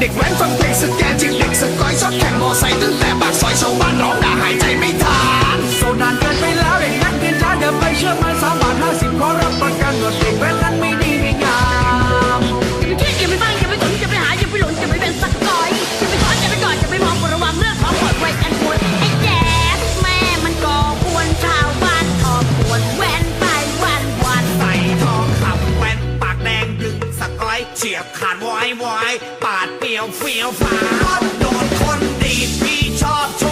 เด็กแว้นฟังเพลงสแกนจีบเด็กสกอยชอบแข่งมอไซค์ตั้งแต่ปากซอยชาวบ้านร้องด่าหายใจไม่ทันโซนานเกินไปแล้วเด็กนักเรียนจ้าเดินไปเชื่อมันสามบาทห้าสิบขอรับประกันว่าเด็กแว้นนั้นไม่ดีไม่งามอย่าไปคิดอย่าไปบ้างอย่าไปสนอย่าไปหาอย่าไปหลงอย่าไปเป็นสกอยอย่าไปถอนอย่าไปกอดอย่าไปมองประวังเรื่องของกฎไว้กันควดไอ้แก๊สแม่มันก่อกวนชาวบ้านทอบวนแว้นไปวันวันใส่ทองคำแว้นปากแดงดึงสกอยเฉียบขาดวอยวอย I real fast. Don't come, they reach out to